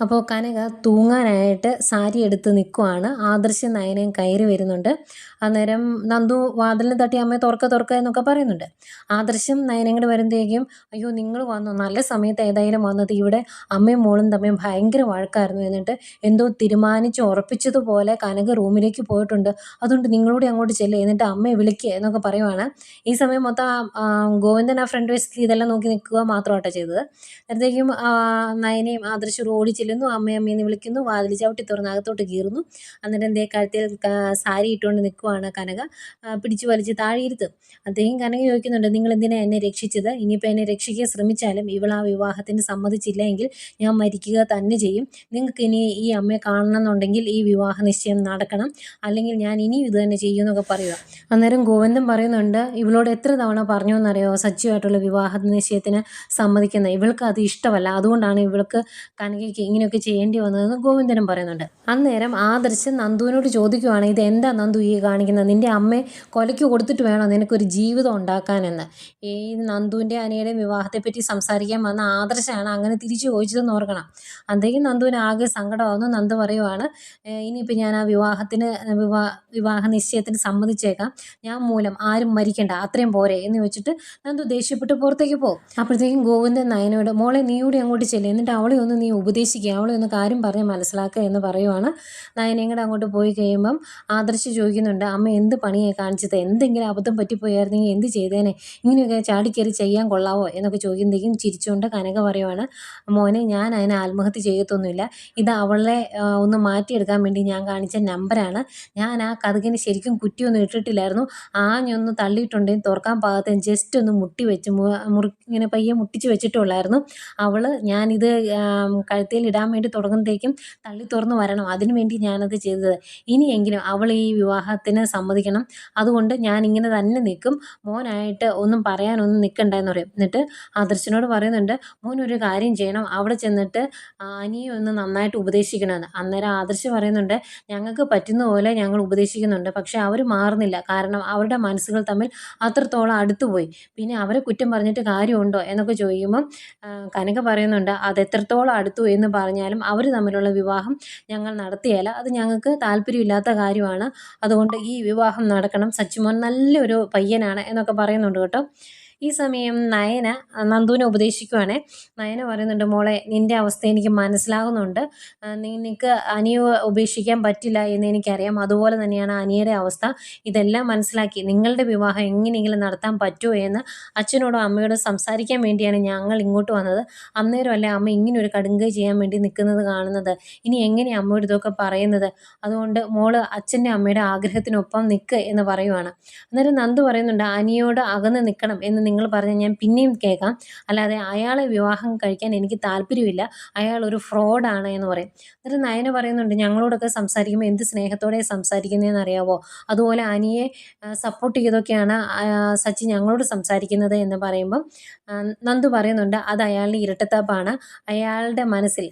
അപ്പോൾ കനക തൂങ്ങാനായിട്ട് സാരി എടുത്ത് നിൽക്കുവാണ് ആദർശ നയനയും കയറി വരുന്നുണ്ട്. അന്നേരം നന്ദു വാതിലിന് തട്ടി അമ്മയെ തുറക്ക തുറക്ക എന്നൊക്കെ പറയുന്നുണ്ട്. ആദർശം നയനയും കൂടെ വരുമ്പോഴേക്കും അയ്യോ നിങ്ങൾ വന്നു? നല്ല സമയത്ത് ഏതായാലും വന്നത് ഇവിടെ അമ്മയും മോളും തമ്മിൽ ഭയങ്കര വഴക്കായിരുന്നു എന്നിട്ട് എന്തോ തീരുമാനിച്ച് ഉറപ്പിച്ചതുപോലെ കനക റൂമിലേക്ക് പോയിട്ടുണ്ട്. അതുകൊണ്ട് നിങ്ങളൂടെ അങ്ങോട്ട് ചെല്ലുക എന്നിട്ട് അമ്മയെ വിളിക്കുക എന്നൊക്കെ പറയുവാണ്. ഈ സമയം മൊത്തം ഗോവിന്ദൻ ആ ഫ്രണ്ട് വശത്തിൽ ഇതെല്ലാം നോക്കി നിൽക്കുക മാത്രമാട്ടോ ചെയ്തത്. അപ്പോഴത്തേക്കും ആ, നയനയും ആദർശവും ഓടി ചെല്ലുന്നു അമ്മയെ എന്ന് വിളിക്കുന്നു. വാതിൽ ചവിട്ടി തുറന്ന് അകത്തോട്ട് കീറുന്നു. അന്നേരം എന്തേ കഴുത്തിൽ സാരി ഇട്ടുകൊണ്ട് നിൽക്കുവാണ് കനക. പിടിച്ചു വലിച്ച് താഴെയിരുത്ത്. അദ്ദേഹം കനക ചോദിക്കുന്നുണ്ട് നിങ്ങൾ എന്തിനാ എന്നെ രക്ഷിച്ചത്? ഇനിയിപ്പോൾ എന്നെ രക്ഷിക്കാൻ ശ്രമിച്ചാലും ഇവൾ ആ വിവാഹത്തിന് സമ്മതിച്ചില്ല എങ്കിൽ ഞാൻ മരിക്കുക തന്നെ ചെയ്യും. നിങ്ങൾക്ക് ഇനി ഈ അമ്മയെ കാണണമെന്നുണ്ടെങ്കിൽ ഈ വിവാഹ നിശ്ചയം നടക്കണം. അല്ലെങ്കിൽ ഞാൻ ഇനിയും ഇത് തന്നെ ചെയ്യുമെന്നൊക്കെ പറയുക. അന്നേരം ഗോവിന്ദൻ പറയുന്നുണ്ട് ഇവളോട് എത്ര തവണ പറഞ്ഞു എന്നറിയോ സച്ചിയുമായിട്ടുള്ള വിവാഹ നിശ്ചയത്തിന് സമ്മതിക്കുന്നത് ഇവൾക്ക് അത് ഇഷ്ടമല്ല. അതുകൊണ്ടാണ് ഇവൾക്ക് കനകയ്ക്ക് ഇങ്ങനെയൊക്കെ ചെയ്യേണ്ടി വന്നതെന്ന് ഗോവിന്ദനും പറയുന്നുണ്ട്. അന്നേരം ആദർശ് നന്ദുവിനോട് ചോദിക്കുവാണ് ഇത് എന്താ നന്ദു ഈ കാണിക്കുന്നത്? നിന്റെ അമ്മയെ കൊലയ്ക്ക് കൊടുത്തിട്ട് വേണോ നിനക്കൊരു ജീവിതം ഉണ്ടാക്കാനെന്ന്? ഈ നന്ദുവിന്റെ അനിയുടെ വിവാഹത്തെപ്പറ്റി സംസാരിക്കാൻ വന്ന ആദർശാണ് അങ്ങനെ തിരിച്ചു ചോദിച്ചതെന്ന് ഓർക്കണം. അന്തേക്കും നന്ദുവിന് ആകെ സങ്കടമാകുന്നു നന്ദു പറയുവാണ് "ഏഹ് ഇനിയിപ്പോൾ ഞാൻ ആ വിവാഹത്തിന് വിവാ വിവാഹ നിശ്ചയത്തിന് സമ്മതിച്ചേക്കാം. ഞാൻ മൂലം ആരും മരിക്കണ്ട. അത്രയും പോരെ. എന്ന് വെച്ചിട്ട് നന്ദു ദേഷ്യപ്പെട്ട് പുറത്തേക്ക് പോകും. അപ്പോഴത്തേക്കും ഗോവിന്ദൻ നയനോട് മോളെ നീ കൂടി അങ്ങോട്ട് ചെല്ലുക എന്നിട്ട് അവളെ ഒന്ന് നീ ഉപദേശിക്കുക അവളെ ഒന്ന് കാര്യം പറഞ്ഞ് മനസ്സിലാക്കുക എന്ന് പറയുവാണ്. നയനയും കൂടെ അങ്ങോട്ട് പോയി കഴിയുമ്പം ആദർശ് ചോദിക്കുന്നുണ്ട് അമ്മ എന്ത് പണിയെ കാണിച്ചത്? എന്തെങ്കിലും അബദ്ധം പറ്റിപ്പോയായിരുന്നെങ്കിൽ എന്ത് ചെയ്തേനെ? ഇങ്ങനെയൊക്കെ ചാടിക്കയറി ചെയ്യാൻ കൊള്ളാവോ? എന്നൊക്കെ ചോദിക്കുന്നതേക്കും ചിരിച്ചുകൊണ്ട് കനക പറയുവാണ് മോനെ ഞാൻ അതിനെ ആത്മഹത്യ ചെയ്യത്തൊന്നുമില്ല. ഇത് അവളെ ഒന്ന് മാറ്റിയെടുക്കാൻ വേണ്ടി ഞാൻ കാണിച്ച നമ്പറാണ് ഞാൻ ആ കഥകിന് ശരിക്കും കുറ്റിയൊന്നും ഇട്ടിട്ടില്ലായിരുന്നു. ആഞ്ഞൊന്ന് തള്ളിയിട്ടുണ്ടെങ്കിൽ തുറക്കാൻ പാകത്തിന് ജസ്റ്റ് ഒന്ന് മുട്ടി വെച്ച് മുറി ഇങ്ങനെ പയ്യെ മുട്ടിച്ച് വെച്ചിട്ടുള്ളായിരുന്നു. അവൾ ഞാനിത് കഴുത്തിൽ ഇടാൻ വേണ്ടി തുടങ്ങുമ്പോഴത്തേക്കും തള്ളി തുറന്ന് വരണം. അതിനു വേണ്ടി ഞാനത് ചെയ്തത്. ഇനിയെങ്കിലും അവൾ ഈ വിവാഹത്തിന് സമ്മതിക്കണം. അതുകൊണ്ട് ഞാൻ ഇങ്ങനെ തന്നെ നിൽക്കും. മോനായിട്ട് ഒന്നും പറയാനൊന്നും നിൽക്കണ്ട എന്ന് പറയും. എന്നിട്ട് ആദർശനോട് പറയുന്നുണ്ട് മോൻ ഒരു കാര്യം ചെയ്യണം. അവിടെ ചെന്നിട്ട് അനിയെ ഒന്ന് നന്നായിട്ട് ഉപദേശിക്കണമെന്ന്. അന്നേരം ആദർശ് പറയുന്നുണ്ട് ഞങ്ങൾക്ക് പറ്റുന്ന പോലെ ഞങ്ങൾ ഉപദേശിക്കുന്നുണ്ട്. പക്ഷേ അവർ മാറുന്നില്ല. കാരണം അവരുടെ മനസ്സുകൾ തമ്മിൽ അത്രത്തോളം അടുത്തുപോയി. പിന്നെ അവരെ കുറ്റം പറഞ്ഞിട്ട് കാര്യമുണ്ടോ? എന്നൊക്കെ ചോദിക്കുമ്പം കനക പറയുന്നുണ്ട് അത് എത്രത്തോളം അടുത്തു എന്ന് പറഞ്ഞാലും അവർ തമ്മിലുള്ള വിവാഹം ഞങ്ങൾ നടത്തിയാൽ അത് ഞങ്ങൾക്ക് താല്പര്യമില്ലാത്ത കാര്യമാണ്. അതുകൊണ്ട് ഈ വിവാഹം നടക്കണം. സച്ചിമോൻ നല്ലൊരു പയ്യനാണ് എന്നൊക്കെ പറയുന്നുണ്ട് കേട്ടോ. ഈ സമയം നയന നന്ദുവിനെ ഉപദേശിക്കുവാണേ. നയന പറയുന്നുണ്ട് മോളെ നിന്റെ അവസ്ഥ എനിക്ക് മനസ്സിലാകുന്നുണ്ട്. നിനക്ക് അനിയെ ഉപേക്ഷിക്കാൻ പറ്റില്ല എന്ന് എനിക്കറിയാം. അതുപോലെ തന്നെയാണ് അനിയുടെ അവസ്ഥ. ഇതെല്ലാം മനസ്സിലാക്കി. നിങ്ങളുടെ വിവാഹം എങ്ങനെയെങ്കിലും നടത്താൻ പറ്റുമോ എന്ന് അച്ഛനോടും അമ്മയോടും സംസാരിക്കാൻ വേണ്ടിയാണ് ഞങ്ങൾ ഇങ്ങോട്ട് വന്നത്. അന്നേരമല്ലേ അമ്മ ഇങ്ങനെ ഒരു കടുങ്കൈ ചെയ്യാൻ വേണ്ടി നിൽക്കുന്നത് കാണുന്നത്. ഇനി എങ്ങനെ അമ്മയുടെ ഇതൊക്കെ പറയുന്നത്? അതുകൊണ്ട് മോൾ അച്ഛന്റെ അമ്മയുടെ ആഗ്രഹത്തിനൊപ്പം നിൽക്ക് എന്ന് പറയുവാണ്. അന്നേരം നന്ദു പറയുന്നുണ്ട് അനിയോട് അകന്ന് നിൽക്കണം എന്ന് നിങ്ങൾ പറഞ്ഞ് ഞാൻ പിന്നെയും കേൾക്കാം. അല്ലാതെ അയാളെ വിവാഹം കഴിക്കാൻ എനിക്ക് താല്പര്യമില്ല. അയാൾ ഒരു ഫ്രോഡാണ് എന്ന് പറയും. എന്നിട്ട് നയന പറയുന്നുണ്ട് ഞങ്ങളോടൊക്കെ സംസാരിക്കുമ്പോൾ എന്ത് സ്നേഹത്തോടെ സംസാരിക്കുന്നതെന്ന് അറിയാവോ? അതുപോലെ അനിയെ സപ്പോർട്ട് ചെയ്തൊക്കെയാണ് സച്ചി ഞങ്ങളോട് സംസാരിക്കുന്നത് എന്ന് പറയുമ്പം നന്ദു പറയുന്നുണ്ട് അത് അയാളുടെ ഇരട്ടത്താപ്പാണ്. അയാളുടെ മനസ്സിൽ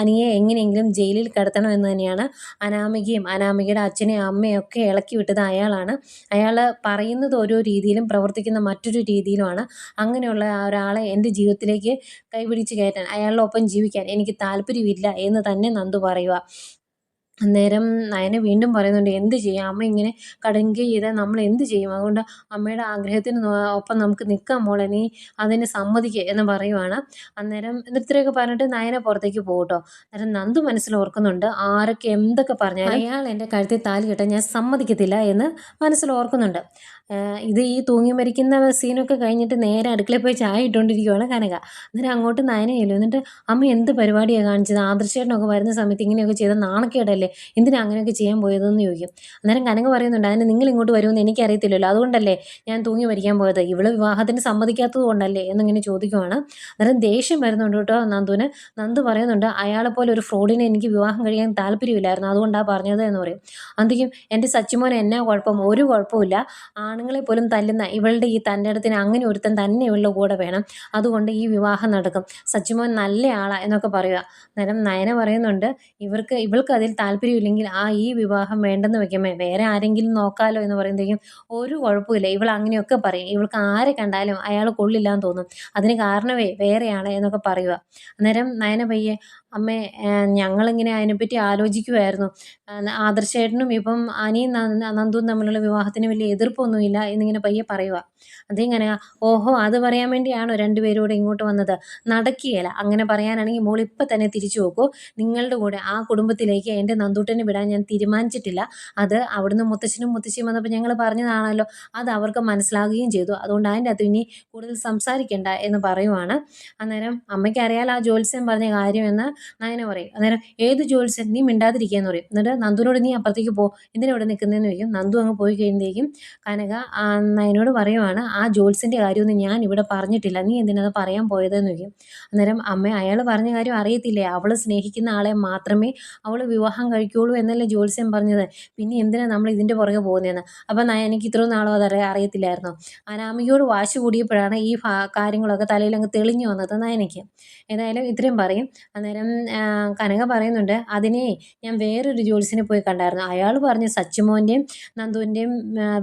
അനിയെ എങ്ങനെയെങ്കിലും ജയിലിൽ കിടത്തണം എന്ന് തന്നെയാണ് അനാമികയും അനാമികയുടെ അച്ഛനെയും അമ്മയും ഒക്കെ ഇളക്കി വിട്ടത് അയാളാണ്. അയാൾ പറയുന്നത് ഓരോ രീതിയിലും പ്രവർത്തിക്കുന്ന മറ്റൊരു രീതിയിലുമാണ്. അങ്ങനെയുള്ള ആ ഒരാളെ എന്റെ ജീവിതത്തിലേക്ക് കൈപിടിച്ച് കയറ്റാൻ അയാളുടെ ഒപ്പം ജീവിക്കാൻ എനിക്ക് താല്പര്യമില്ല എന്ന് തന്നെ നന്ദു പറയുക. അന്നേരം നയന വീണ്ടും പറയുന്നുണ്ട് എന്ത് ചെയ്യാം? അമ്മ ഇങ്ങനെ കടുങ്കൈ ചെയ്താൽ നമ്മൾ എന്ത് ചെയ്യും? അതുകൊണ്ട് അമ്മയുടെ ആഗ്രഹത്തിന് ഒപ്പം നമുക്ക് നിൽക്കാം മോളെ നീ അതിന് സമ്മതിക്കുക എന്ന് പറയുവാണ്. അന്നേരം ഇത്രയൊക്കെ പറഞ്ഞിട്ട് നയന പുറത്തേക്ക് പോകട്ടോ അന്നേരം നന്ദു മനസ്സിൽ ഓർക്കുന്നുണ്ട് ആരൊക്കെ എന്തൊക്കെ പറഞ്ഞാൽ അയാൾ എന്റെ കഴുത്തിൽ താലി കെട്ടാൻ ഞാൻ സമ്മതിക്കത്തില്ല എന്ന് മനസ്സിൽ ഓർക്കുന്നുണ്ട്. ഇത് ഈ തൂങ്ങി മരിക്കുന്ന സീനൊക്കെ കഴിഞ്ഞിട്ട് നേരെ അടുക്കളയിൽ പോയി ചായ ഇട്ടുകൊണ്ടിരിക്കുവാണ് കനക. അന്നേരം അങ്ങോട്ട് നയന ചെല്ലും എന്നിട്ട് അമ്മ എന്ത് പരിപാടിയാണ് കാണിച്ചത്? ആദർശേട്ടനൊക്കെ വരുന്ന സമയത്ത് ഇങ്ങനെയൊക്കെ ചെയ്ത നാണക്കേടല്ലേ? എന്തിനാ അങ്ങനെയൊക്കെ ചെയ്യാൻ പോയതെന്ന് ചോദിക്കും. അന്നേരം കനക പറയുന്നുണ്ട് അതിന് നിങ്ങൾ ഇങ്ങോട്ട് വരുമെന്ന് എനിക്കറിയത്തില്ലല്ലോ. അതുകൊണ്ടല്ലേ ഞാൻ തൂങ്ങി മരിക്കാൻ പോയത്? ഇവൾ വിവാഹത്തിന് സമ്മതിക്കാത്തത് കൊണ്ടല്ലേ? എന്നിങ്ങനെ ചോദിക്കുവാണ്. അന്നേരം ദേഷ്യം വരുന്നുണ്ട് കേട്ടോ നന്ദുവിന്. നന്ദു പറയുന്നുണ്ട് അയാളെ പോലെ ഒരു ഫ്രോഡിനെ എനിക്ക് വിവാഹം കഴിയാൻ താല്പര്യമില്ലായിരുന്നു. അതുകൊണ്ടാണ് പറഞ്ഞത് എന്ന് പറയും. അന്തിക്കും എന്റെ സച്ചിമോൻ എന്നാ കുഴപ്പം? ഒരു കുഴപ്പമില്ല ആണുങ്ങളെ പോലും തല്ലുന്ന ഇവളുടെ ഈ തന്റെ അടുത്തിന് അങ്ങനെ ഒരുത്തൻ തന്നെ ഇവളുടെ കൂടെ വേണം. അതുകൊണ്ട് ഈ വിവാഹം നടക്കും. സച്ചിമോൻ നല്ല ആളാ എന്നൊക്കെ പറയുക. അന്നേരം നയന പറയുന്നുണ്ട് ഇവർക്ക് ഇവൾക്ക് അതിൽ താല്പര്യം താല്പര്യമില്ലെങ്കിൽ ആ ഈ വിവാഹം വേണ്ടെന്ന് വെക്കുമേ വേറെ ആരെങ്കിലും നോക്കാലോ എന്ന് പറയുമ്പോഴത്തേക്കും ഒരു കുഴപ്പമില്ല ഇവൾ അങ്ങനെയൊക്കെ പറയും. ഇവൾക്ക് ആരെ കണ്ടാലും അയാൾ കൊള്ളില്ല എന്ന് തോന്നും. അതിന് കാരണമേ വേറെയാണ് എന്നൊക്കെ പറയുക. അന്നേരം നയന പയ്യെ അമ്മേ ഞങ്ങളിങ്ങനെ അതിനെപ്പറ്റി ആലോചിക്കുമായിരുന്നു ആദർശേട്ടനും ഇപ്പം അനിയും നന്ദുവും തമ്മിലുള്ള വിവാഹത്തിന് വലിയ എതിർപ്പൊന്നുമില്ല എന്നിങ്ങനെ പയ്യെ പറയുക അതിങ്ങനെ ഓഹോ അത് പറയാൻ വേണ്ടിയാണോ രണ്ടുപേരും കൂടെ ഇങ്ങോട്ട് വന്നത്? നടക്കുകയില്ല. അങ്ങനെ പറയാനാണെങ്കിൽ മോൾ ഇപ്പം തന്നെ തിരിച്ചു നോക്കൂ. നിങ്ങളുടെ കൂടെ ആ കുടുംബത്തിലേക്ക് എന്റെ നന്ദൂട്ടനെ വിടാൻ ഞാൻ തീരുമാനിച്ചിട്ടില്ല. അത് അവിടുന്ന് മുത്തശ്ശനും മുത്തശ്ശിയും വന്നപ്പോൾ ഞങ്ങൾ പറഞ്ഞതാണല്ലോ. അത് അവർക്ക് മനസ്സിലാകുകയും ചെയ്തു. അതുകൊണ്ട് അതിന്റെ അകത്ത് ഇനി കൂടുതൽ സംസാരിക്കേണ്ട എന്ന് പറയുവാണ്. അന്നേരം അമ്മയ്ക്ക് അറിയാലോ ആ ജ്യോത്സ്യം പറഞ്ഞ കാര്യമെന്ന് നയന പറയും. അന്നേരം ഏത് ജോലിസ് നീ മിണ്ടാതിരിക്കുക എന്ന് പറയും. എന്നിട്ട് നന്ദുവിനോട് നീ അപ്പുറത്തേക്ക് പോ. എന്തിനാ ഇവിടെ നിൽക്കുന്നതെന്ന് ചോദിക്കും. നന്ദു അങ്ങ് പോയി കഴിയുമ്പോഴേക്കും കനക നയനോട് പറയുവാണ് ആ ജോൽസിന്റെ കാര്യമൊന്നും ഞാൻ ഇവിടെ പറഞ്ഞിട്ടില്ല. നീ എന്തിനാ പറയാൻ പോയതെന്ന് ചോദിക്കും. അന്നേരം അമ്മ അയാൾ പറഞ്ഞ കാര്യം അറിയത്തില്ലേ? അവൾ സ്നേഹിക്കുന്ന ആളെ മാത്രമേ അവൾ വിവാഹം കഴിക്കുകയുള്ളൂ എന്നല്ലേ ജോത്സ്യം പറഞ്ഞത്. പിന്നെ എന്തിനാണ് നമ്മൾ ഇതിന്റെ പുറകെ പോകുന്നതെന്ന് അപ്പം എനിക്ക് ഇത്രയും നാളും അതറിയ അറിയത്തില്ലായിരുന്നു. അനാമികയോട് വാശി കൂടിയപ്പോഴാണ് ഈ കാര്യങ്ങളൊക്കെ തലയിലങ്ങ് തെളിഞ്ഞു വന്നത് നയനയ്ക്ക്. ഏതായാലും ഇത്രയും പറയും. അന്നേരം കനക പറയുന്നുണ്ട് അതിനെ ഞാൻ വേറൊരു ജോലിസിനെ പോയി കണ്ടായിരുന്നു. അയാൾ പറഞ്ഞു സച്ചിമോന്റെയും നന്ദുവിന്റെയും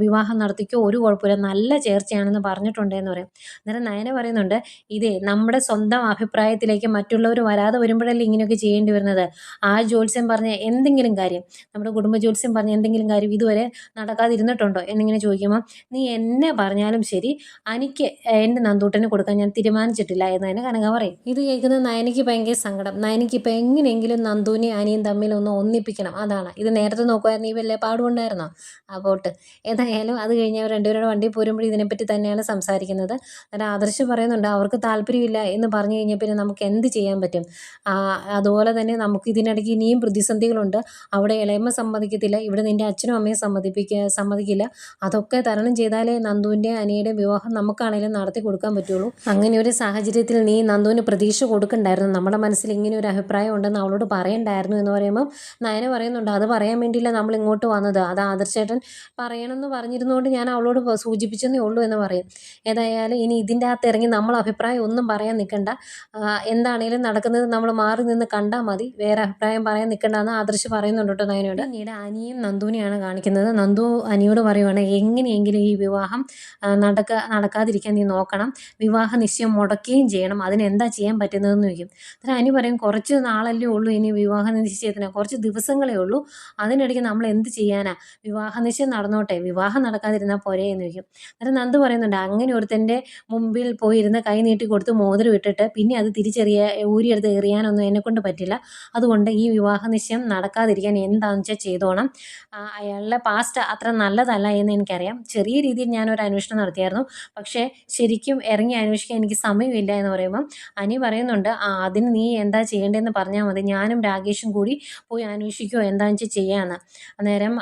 വിവാഹം നടത്തിക്കോ ഒരു കുഴപ്പമില്ല നല്ല ചേർച്ചയാണെന്ന് പറഞ്ഞിട്ടുണ്ട് എന്ന് പറയും. അന്നേരം നയന പറയുന്നുണ്ട് ഇതേ നമ്മുടെ സ്വന്തം അഭിപ്രായത്തിലേക്ക് മറ്റുള്ളവർ വരാതെ വരുമ്പോഴല്ലേ ഇങ്ങനെയൊക്കെ ചെയ്യേണ്ടി വരുന്നത്? ആ ജോത്സ്യം പറഞ്ഞ എന്തെങ്കിലും കാര്യം നമ്മുടെ കുടുംബ ജോത്സ്യം പറഞ്ഞ എന്തെങ്കിലും കാര്യം ഇതുവരെ നടക്കാതിരുന്നിട്ടുണ്ടോ? എന്നിങ്ങനെ ചോദിക്കുമ്പോൾ നീ എന്നെ പറഞ്ഞാലും ശരി എനിക്ക് എന്റെ നന്ദൂട്ടന് കൊടുക്കാൻ ഞാൻ തീരുമാനിച്ചിട്ടില്ല എന്ന് തന്നെ കനക പറയും. ഇത് കേൾക്കുന്ന നയനയ്ക്ക് ഭയങ്കര സങ്കടം. നയനയ്ക്ക് ഇപ്പോൾ എങ്ങനെയെങ്കിലും നന്ദുവിനെ അനിയും തമ്മിൽ ഒന്ന് ഒന്നിപ്പിക്കണം. അതാണ്. ഇത് നേരത്തെ നോക്കുമായിരുന്നു ഈ വലിയ പാടുകൊണ്ടായിരുന്നോ ആ പോട്ട്. ഏതായാലും അത് കഴിഞ്ഞ് അവർ രണ്ടുപേരുടെ വണ്ടി പോരുമ്പോൾ ഇതിനെപ്പറ്റി തന്നെയാണ് സംസാരിക്കുന്നത്. എന്നിട്ട് ആദർശ് പറയുന്നുണ്ട് അവർക്ക് താല്പര്യമില്ല എന്ന് പറഞ്ഞു കഴിഞ്ഞാൽ പിന്നെ നമുക്ക് എന്ത് ചെയ്യാൻ പറ്റും? അതുപോലെ തന്നെ നമുക്ക് ഇതിനിടയ്ക്ക് ഇനിയും പ്രതിസന്ധികളുണ്ട്. അവിടെ ഇളയമ്മ സമ്മതിക്കത്തില്ല ഇവിടെ നിന്റെ അച്ഛനും അമ്മയും സമ്മതിപ്പിക്കുക സമ്മതിക്കില്ല. അതൊക്കെ തരണം ചെയ്താലേ നന്ദുവിന്റെ അനിയുടെ വിവാഹം നമുക്കാണെങ്കിലും നടത്തി കൊടുക്കാൻ പറ്റുള്ളൂ. അങ്ങനെ ഒരു സാഹചര്യത്തിൽ നീ നന്ദുവിന് പ്രതീക്ഷ കൊടുക്കണ്ടായിരുന്നു. നമ്മുടെ മനസ്സിൽ ഇങ്ങനെ ഒരു അഭിപ്രായം ഉണ്ടെന്ന് അവളോട് പറയണ്ടായിരുന്നു എന്ന് പറയുമ്പം നയന പറയുന്നുണ്ട് അത് പറയാൻ വേണ്ടിയില്ല നമ്മൾ ഇങ്ങോട്ട് വന്നത്. അത് ആദർശേട്ടൻ പറയണമെന്ന് പറഞ്ഞിരുന്നുകൊണ്ട് ഞാൻ അവളോട് സൂചിപ്പിച്ചെന്നേ ഉള്ളൂ എന്ന് പറയും. ഏതായാലും ഇനി ഇതിന്റെ അകത്ത് ഇറങ്ങി നമ്മൾ അഭിപ്രായം ഒന്നും പറയാൻ നിൽക്കണ്ട എന്താണേലും നടക്കുന്നത് നമ്മൾ മാറി നിന്ന് കണ്ടാൽ മതി. വേറെ അഭിപ്രായം പറയാൻ നിൽക്കണ്ട എന്ന് ആദർശ് പറയുന്നുണ്ട് കേട്ടോ നയനോട് പിന്നീട് അനിയും നന്ദുവിനെയാണ് കാണിക്കുന്നത്. നന്ദു അനിയോട് പറയുവാണ് എങ്ങനെയെങ്കിലും ഈ വിവാഹം നടക്ക നടക്കാതിരിക്കാൻ നീ നോക്കണം. വിവാഹ നിശ്ചയം മുടക്കുകയും ചെയ്യണം. അതിനെന്താ ചെയ്യാൻ പറ്റുന്നതെന്ന് ചോദിക്കും. അത്ര അനി പറയും കുറച്ച് നാളല്ലേ ഉള്ളൂ ഇനി വിവാഹ നിശ്ചയത്തിന്. കുറച്ച് ദിവസങ്ങളേ ഉള്ളൂ. അതിനിടയ്ക്ക് നമ്മൾ എന്ത് ചെയ്യാനാ? വിവാഹ നിശ്ചയം നടന്നോട്ടെ. വിവാഹം നടക്കാതിരുന്നാൽ പോരെ എന്ന് ചോദിക്കും. അന്നേരം നന്ദു പറയുന്നുണ്ട് അങ്ങനെ ഒരുത്തന്റെ മുമ്പിൽ പോയിരുന്ന് കൈ നീട്ടി കൊടുത്ത് മോതിരം ഇട്ടിട്ട് പിന്നെ അത് തിരിച്ചെറിയ ഊരിയെടുത്ത് എറിയാനൊന്നും എന്നെക്കൊണ്ട് പറ്റില്ല. അതുകൊണ്ട് ഈ വിവാഹ നിശ്ചയം നടക്കാതിരിക്കാൻ എന്താണെന്ന് വെച്ചാൽ ചെയ്തോണം. അയാളുടെ പാസ്റ്റ് അത്ര നല്ലതല്ല എന്ന് എനിക്കറിയാം. ചെറിയ രീതിയിൽ ഞാനൊരു അന്വേഷണം നടത്തിയായിരുന്നു. പക്ഷേ ശരിക്കും ഇറങ്ങി അന്വേഷിക്കാൻ എനിക്ക് സമയമില്ല എന്ന് പറയുമ്പം അനി പറയുന്നുണ്ട് അതിന് നീ എന്താ ചെയ്യേണ്ടതെന്ന് പറഞ്ഞാൽ മതി. ഞാനും രാകേഷും കൂടി പോയി അന്വേഷിക്കുമോ എന്താണെന്ന് വെച്ചാൽ ചെയ്യാമെന്ന് അന്നേരം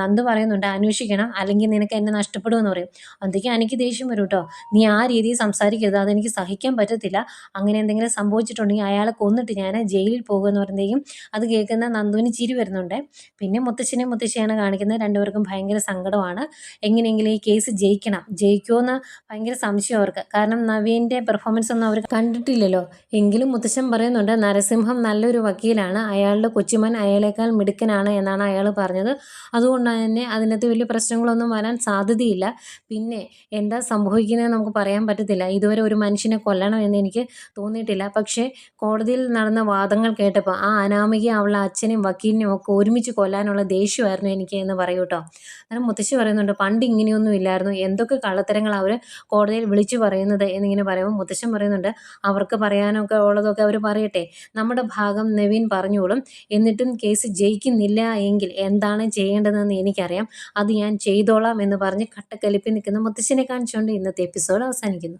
നന്ദു പറയുന്നുണ്ട് അന്വേഷിക്കണം അല്ലെങ്കിൽ നിനക്ക് എന്നെ നഷ്ടപ്പെടുമെന്ന് പറയും. അതൊക്കെ എനിക്ക് ദേഷ്യം വരും കേട്ടോ നീ ആ രീതിയിൽ സംസാരിക്കരുത് അതെനിക്ക് സഹിക്കാൻ പറ്റത്തില്ല. അങ്ങനെ എന്തെങ്കിലും സംഭവിച്ചിട്ടുണ്ടെങ്കിൽ അയാളെ കൊന്നിട്ട് ഞാൻ ജയിലിൽ പോകുമെന്ന് പറയുമ്പോഴത്തേക്കും അത് കേൾക്കുന്ന നന്ദുവിന് ചിരി വരുന്നുണ്ട്. പിന്നെ മുത്തശ്ശനെ മുത്തശ്ശിയാണ് കാണിക്കുന്നത്. രണ്ടുപേർക്കും ഭയങ്കര സങ്കടമാണ്. എങ്ങനെയെങ്കിലും ഈ കേസ് ജയിക്കണം. ജയിക്കുമോയെന്ന് ഭയങ്കര സംശയം അവർക്ക്. കാരണം നവീന്റെ പെർഫോമൻസ് ഒന്നും അവർ കണ്ടിട്ടില്ലല്ലോ. എങ്കിലും മുത്തശ്ശൻ പറയുന്നുണ്ട് നരസിംഹം നല്ലൊരു വക്കീലാണ്. അയാളുടെ കൊച്ചുമൻ അയാളേക്കാൾ മിടുക്കനാണ് എന്നാണ് അയാൾ പറഞ്ഞത്. അതുകൊണ്ട് തന്നെ അതിനകത്ത് വലിയ പ്രശ്നങ്ങളൊന്നും വരാൻ സാധ്യതയില്ല. പിന്നെ എന്താ സംഭവിക്കുന്നതെന്ന് നമുക്ക് പറയാൻ പറ്റത്തില്ല. ഇതുവരെ ഒരു മനുഷ്യനെ കൊല്ലണം എന്ന് എനിക്ക് തോന്നിയിട്ടില്ല. പക്ഷേ കോടതിയിൽ നടന്ന വാദങ്ങൾ കേട്ടപ്പോൾ ആ അനാമിക അവളുടെ അച്ഛനെയും വക്കീലിനെയും ഒക്കെ ഒരുമിച്ച് കൊല്ലാനുള്ള ദേഷ്യമായിരുന്നു എനിക്ക് എന്ന് പറയൂ കേട്ടോ. മുത്തശ്ശി പറയുന്നുണ്ട് പണ്ട് ഇങ്ങനെയൊന്നും ഇല്ലായിരുന്നു. എന്തൊക്കെ കള്ളത്തരങ്ങൾ അവർ കോടതിയിൽ വിളിച്ചു പറയുന്നത്? എന്നിങ്ങനെ പറയുമ്പോൾ മുത്തശ്ശൻ പറയുന്നുണ്ട് അവർക്ക് പറയാനൊക്കെ ഉള്ളതൊക്കെ അവർ പറയട്ടെ. നമ്മുടെ ഭാഗം നവീൻ പറഞ്ഞോളും. എന്നിട്ടും കേസ് ജയിക്കുന്നില്ല എങ്കിൽ എന്താണ് ചെയ്യേണ്ടതെന്ന് എനിക്കറിയാം. അത് ഞാൻ ചെയ്തോളാം എന്ന് പറഞ്ഞ് കട്ടക്കലിപ്പിൽ നിൽക്കുന്ന മുത്തശ്ശനെ കാണിച്ചുകൊണ്ട് ഇന്നത്തെ എപ്പിസോഡ് അവസാനിക്കുന്നു.